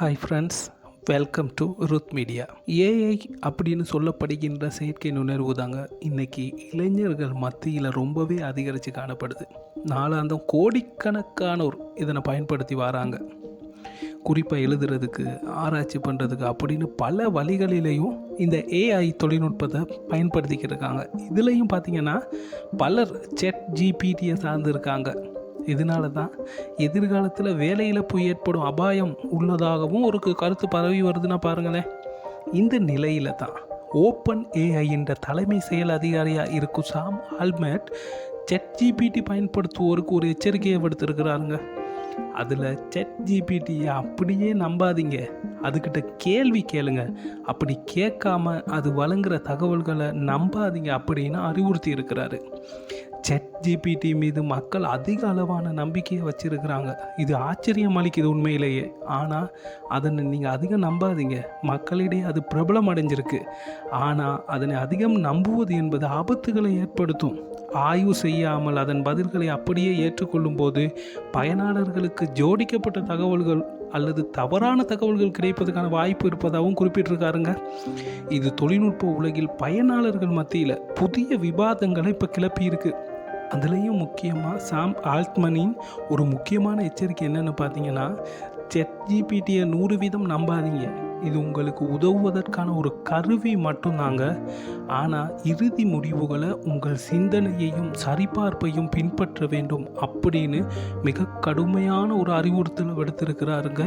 Hi friends welcome to Ruth media AI அப்படின்னு சொல்லப்படுகின்ற செயற்கை நுணர்வு தாங்க இன்றைக்கி இளைஞர்கள் மத்தியில் ரொம்பவே அதிகரித்து காணப்படுது. நாலாந்தம் கோடிக்கணக்கானோர் இதனை பயன்படுத்தி வராங்க. குறிப்பாக எழுதுறதுக்கு ஆராய்ச்சி பண்ணுறதுக்கு அப்படின்னு பல வழிகளிலையும் இந்த ஏஐ தொழில்நுட்பத்தை பயன்படுத்திக்கிட்டு இருக்காங்க. இதுலேயும் பார்த்தீங்கன்னா பலர் செட் ஜிபிடியை சார்ந்திருக்காங்க இதனால தான் எதிர்காலத்தில் வேலை இழப்பு ஏற்படும் அபாயம் உள்ளதாகவும் ஒரு கருத்து பரவி வருதுன்னா பாருங்களேன். இந்த நிலையில தான் ஓப்பன் ஏஐ என்ற தலைமை செயல் அதிகாரியாக இருக்கும் சாம் ஆல்மேட் செட் ஜிபிடி பயன்படுத்துவோருக்கு ஒரு எச்சரிக்கையை விடுத்திருக்கிறாருங்க. அதில் செட் ஜிபிடியை அப்படியே நம்பாதீங்க. அதுக்கிட்ட கேள்வி கேளுங்க. அப்படி கேட்காம அது வழங்குற தகவல்களை நம்பாதீங்க அப்படின்னு அறிவுறுத்தி இருக்கிறாரு. செட் ஜிபிடி மீது மக்கள் அதிக அளவான நம்பிக்கையை வச்சுருக்கிறாங்க. இது ஆச்சரியம் அளிக்குது உண்மையிலேயே. ஆனால் அதனை நீங்கள் அதிகம் நம்பாதீங்க. மக்களிடையே அது பிரபலம் அடைஞ்சிருக்கு. ஆனால் அதனை அதிகம் நம்புவது என்பது ஆபத்துகளை ஏற்படுத்தும். ஆய்வு செய்யாமல் அதன் பதில்களை அப்படியே ஏற்றுக்கொள்ளும் போது பயனாளர்களுக்கு ஜோடிக்கப்பட்ட தகவல்கள் அல்லது தவறான தகவல்கள் கிடைப்பதற்கான வாய்ப்பு இருப்பதாகவும் குறிப்பிட்டிருக்காருங்க. இது தொழில்நுட்ப உலகில் பயனாளர்கள் மத்தியில் புதிய விவாதங்களை இப்போ கிளப்பியிருக்கு. அதுலேயும் முக்கியமாக சாம் ஆல்ட்மனின் ஒரு முக்கியமான எச்சரிக்கை என்னென்னு பார்த்தீங்கன்னா செட் ஜிபிடியை நூறு வீதம் நம்பாதீங்க. இது உங்களுக்கு உதவுவதற்கான ஒரு கருவி மட்டும்தாங்க. ஆனால் இறுதி முடிவுகளை உங்கள் சிந்தனையையும் சரிபார்ப்பையும் பின்பற்ற வேண்டும் அப்படின்னு மிக கடுமையான ஒரு அறிவுறுத்தலை விடுத்திருக்கிறாருங்க.